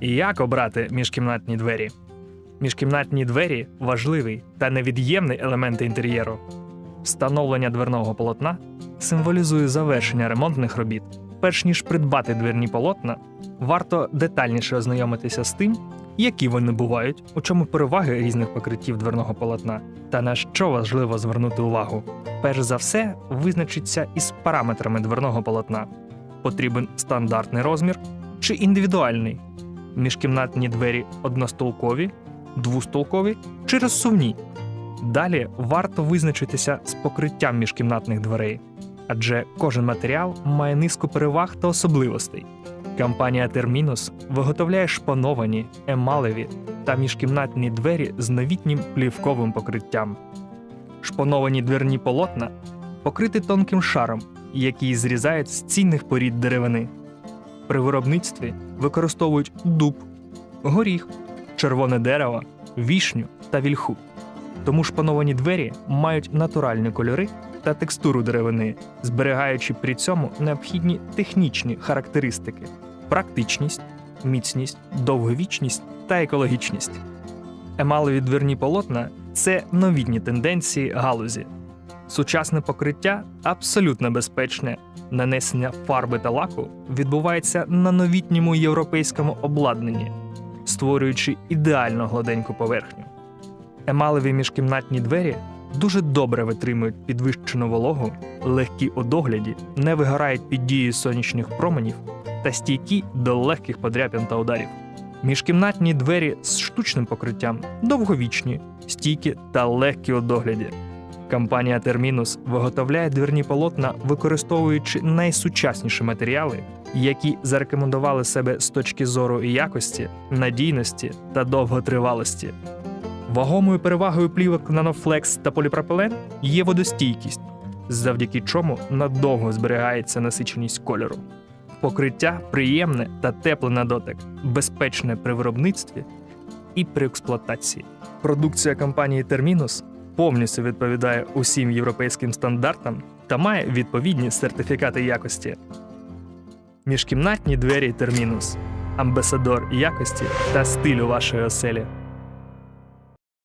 Як обрати міжкімнатні двері? Міжкімнатні двері важливий та невід'ємний елемент інтер'єру. Встановлення дверного полотна символізує завершення ремонтних робіт. Перш ніж придбати дверні полотна, варто детальніше ознайомитися з тим, які вони бувають, у чому переваги різних покриттів дверного полотна, та на що важливо звернути увагу. Перш за все, визначиться із параметрами дверного полотна. Потрібен стандартний розмір чи індивідуальний. Міжкімнатні двері одностолкові, двустолкові чи розсувні. Далі варто визначитися з покриттям міжкімнатних дверей, адже кожен матеріал має низку переваг та особливостей. Компанія Terminus виготовляє шпановані, емалеві та міжкімнатні двері з новітнім плівковим покриттям. Шпановані дверні полотна покриті тонким шаром, який зрізають з цінних порід деревини. При виробництві використовують дуб, горіх, червоне дерево, вішню та вільху. Тому шпановані двері мають натуральні кольори та текстуру деревини, зберігаючи при цьому необхідні технічні характеристики: практичність, міцність, довговічність та екологічність. Емалеві дверні полотна це новітні тенденції галузі. Сучасне покриття абсолютно безпечне. Нанесення фарби та лаку відбувається на новітньому європейському обладнанні, створюючи ідеально гладеньку поверхню. Емалеві міжкімнатні двері дуже добре витримують підвищену вологу, легкі у догляді, не вигорають під дією сонячних променів та стійкі до легких подряпин та ударів. Міжкімнатні двері з штучним покриттям довговічні, стійкі та легкі у догляді. Компанія Terminus виготовляє двірні полотна, використовуючи найсучасніші матеріали, які зарекомендували себе з точки зору якості, надійності та довготривалості. Вагомою перевагою плівок Nanoflex та поліпропилен є водостійкість, завдяки чому надовго зберігається насиченість кольору. Покриття приємне та тепле на дотик, безпечне при виробництві і при експлуатації. Продукція компанії Terminus повністю відповідає усім європейським стандартам та має відповідні сертифікати якості. Міжкімнатні двері Термінус, – амбасадор якості та стилю вашої оселі.